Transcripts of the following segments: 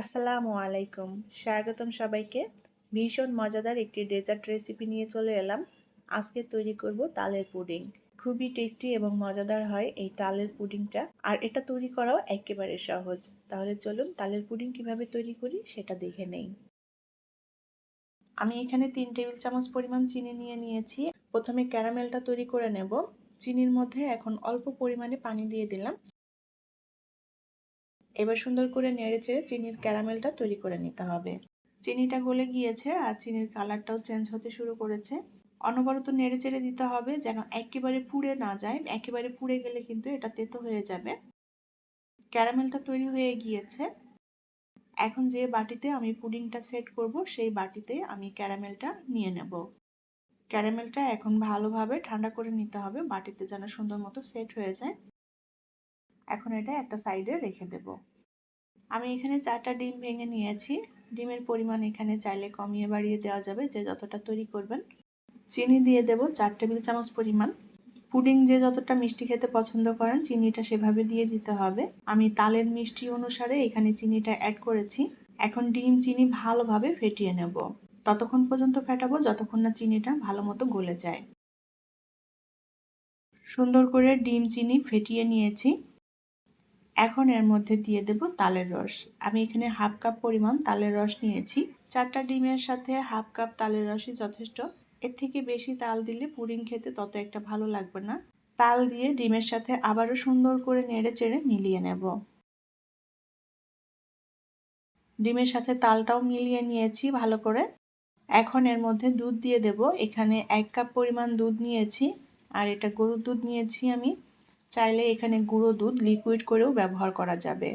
আসসালামু আলাইকুম। স্বাগতম সবাইকে। ভীষণ মজাদার একটি ডেজার্ট রেসিপি নিয়ে চলে এলাম। আজকে তৈরি করব তালের পুডিং। খুবই টেস্টি এবং মজাদার হয় এই তালের পুডিংটা। আর এটা তৈরি করাও একেবারে সহজ। তাহলে চলুন তালের পুডিং কীভাবে তৈরি করি সেটা দেখে নেই। আমি এখানে তিন টেবিল চামচ পরিমাণ চিনি নিয়ে নিয়েছি। প্রথমে ক্যারামেলটা তৈরি করে নেব। চিনির মধ্যে এখন অল্প পরিমাণে পানি দিয়ে দিলাম। এবার সুন্দর করে নেড়ে চেড়ে চিনির ক্যারামেলটা তৈরি করে নিতে হবে। চিনিটা গলে গিয়েছে আর চিনির কালারটাও চেঞ্জ হতে শুরু করেছে। অনবরত নেড়ে চেড়ে দিতে হবে যেন একেবারে পুড়ে না যায়। একেবারে পুড়ে গেলে কিন্তু এটা তেতো হয়ে যাবে। ক্যারামেলটা তৈরি হয়ে গিয়েছে। এখন যে বাটিতে আমি পুডিংটা সেট করব, সেই বাটিতে আমি ক্যারামেলটা নিয়ে নেব। ক্যারামেলটা এখন ভালোভাবে ঠান্ডা করে নিতে হবে। বাটিতে যেন সুন্দর মতো সেট হয়ে যায়। এখন এটা একটা সাইডে রেখে দেব। আমি এখানে চারটা ডিম ভেঙে নিয়েছি। ডিমের পরিমাণ এখানে চাইলে কমিয়ে বাড়িয়ে দেওয়া যাবে যে যতটা তৈরি করবেন। চিনি দিয়ে দেব চার টেবিল চামচ পরিমাণ। পুডিং যে যতটা মিষ্টি খেতে পছন্দ করেন চিনিটা সেভাবে দিয়ে দিতে হবে। আমি তালের মিষ্টি অনুসারে এখানে চিনিটা অ্যাড করেছি। এখন ডিম চিনি ভালোভাবে ফেটিয়ে নেব। ততক্ষণ পর্যন্ত ফেটাবো যতক্ষণ না চিনিটা ভালো মতো গলে যায়। সুন্দর করে ডিম চিনি ফেটিয়ে নিয়েছি। এখন এর মধ্যে দিয়ে দেব তালের রস। আমি এখানে হাফ কাপ পরিমাণ তালের রস নিয়েছি। চারটা ডিমের সাথে হাফ কাপ তালের রসই যথেষ্ট। এর থেকে বেশি তাল দিলে পুডিং খেতে তত একটা ভালো লাগবে না। তাল দিয়ে ডিমের সাথে আবারও সুন্দর করে নেড়ে চেড়ে মিলিয়ে নেব। ডিমের সাথে তালটাও মিলিয়ে নিয়েছি ভালো করে। এখন এর মধ্যে দুধ দিয়ে দেব। এখানে এক কাপ পরিমাণ দুধ নিয়েছি। আর এটা গরুর দুধ নিয়েছি আমি। চাইলে এখানে গুঁড়ো দুধ লিকুইড করেও ব্যবহার করা যাবে।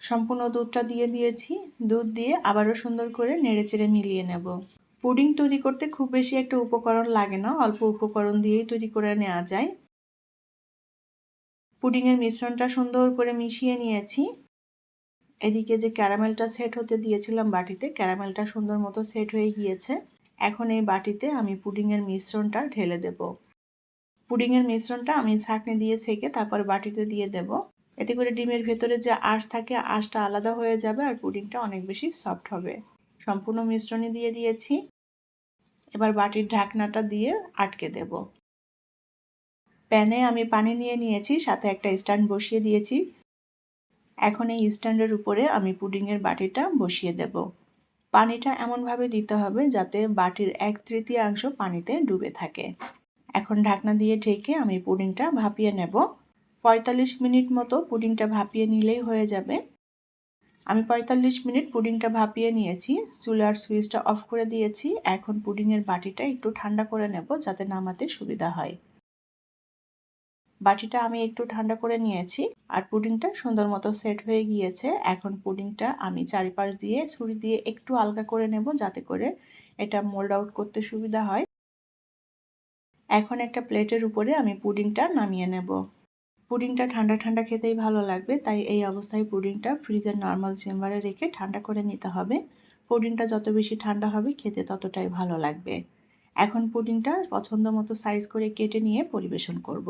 সম্পূর্ণ দুধটা দিয়ে দিয়েছি। দুধ দিয়ে আবারও সুন্দর করে নেড়েচেড়ে মিলিয়ে নেব। পুডিং তৈরি করতে খুব বেশি একটা উপকরণ লাগে না, অল্প উপকরণ দিয়েই তৈরি করে নেওয়া যায়। পুডিংয়ের মিশ্রণটা সুন্দর করে মিশিয়ে নিয়েছি। এদিকে যে ক্যারামেলটা সেট হতে দিয়েছিলাম বাটিতে, ক্যারামেলটা সুন্দর মতো সেট হয়ে গিয়েছে। এখন এই বাটিতে আমি পুডিংয়ের মিশ্রণটা ঢেলে দেবো। পুডিংয়ের মিশ্রণটা আমি ছাঁকনি দিয়ে সেকে তারপর বাটিতে দিয়ে দেব। এতে করে ডিমের ভেতরে যে আঁশ থাকে, আঁশটা আলাদা হয়ে যাবে আর পুডিংটা অনেক বেশি সফট হবে। সম্পূর্ণ মিশ্রণই দিয়ে দিয়েছি। এবার বাটির ঢাকনাটা দিয়ে আটকে দেব। প্যানে আমি পানি নিয়ে নিয়েছি, সাথে একটা স্ট্যান্ড বসিয়ে দিয়েছি। এখন এই স্ট্যান্ডের উপরে আমি পুডিংয়ের বাটিটা বসিয়ে দেব। পানিটা এমনভাবে দিতে হবে যাতে বাটির এক তৃতীয়াংশ পানিতে ডুবে থাকে। এখন ঢাকনা দিয়ে ঢেকে আমি পুডিংটা ভাপিয়ে নেব। পঁয়তাল্লিশ মিনিট মতো পুডিংটা ভাপিয়ে নিলেই হয়ে যাবে। আমি পঁয়তাল্লিশ মিনিট পুডিংটা ভাপিয়ে নিয়েছি। চুলার সুইচটা অফ করে দিয়েছি। এখন পুডিংয়ের বাটিটা একটু ঠান্ডা করে নেব যাতে নামাতে সুবিধা হয়। বাটিটা আমি একটু ঠান্ডা করে নিয়েছি আর পুডিংটা সুন্দর মতো সেট হয়ে গিয়েছে। এখন পুডিংটা আমি চারিপাশ দিয়ে ছুরি দিয়ে একটু আলগা করে নেব যাতে করে এটা মোল্ড আউট করতে সুবিধা হয়। এখন একটা প্লেটের উপরে আমি পুডিংটা নামিয়ে নেব। পুডিংটা ঠান্ডা ঠান্ডা খেতেই ভালো লাগবে, তাই এই অবস্থায় পুডিংটা ফ্রিজের নর্মাল চেম্বারে রেখে ঠান্ডা করে নিতে হবে। পুডিংটা যত বেশি ঠান্ডা হবে, খেতে ততটাই ভালো লাগবে। এখন পুডিংটা পছন্দ মতো সাইজ করে কেটে নিয়ে পরিবেশন করব।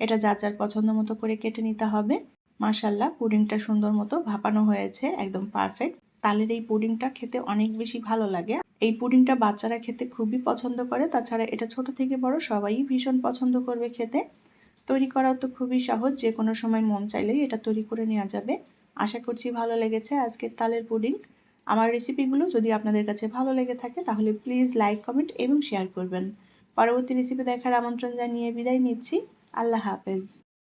এটা যার যার পছন্দ মতো করে কেটে নিতে হবে। মাসাল্লাহ পুডিংটা সুন্দর মতো ভাপানো হয়েছে, একদম পারফেক্ট। তালের এই পুডিংটা খেতে অনেক বেশি ভালো লাগে। এই পুডিংটা বাচ্চারা খেতে খুবই পছন্দ করে। তাছাড়া এটা ছোট থেকে বড়, সবাই ভীষণ পছন্দ করবে খেতে। তৈরি করাও তো খুবই সহজ যে কোনো সময় মন চাইলেই এটা তৈরি করে নেওয়া যাবে। আশা করছি ভালো লেগেছে আজকের তালের পুডিং। আমার রেসিপিগুলো যদি আপনাদের কাছে ভালো লেগে থাকে, তাহলে প্লিজ লাইক, কমেন্ট এবং শেয়ার করবেন। পরবর্তী রেসিপি দেখার আমন্ত্রণ জানিয়ে বিদায় নিচ্ছি। আল্লাহ হাফেজ।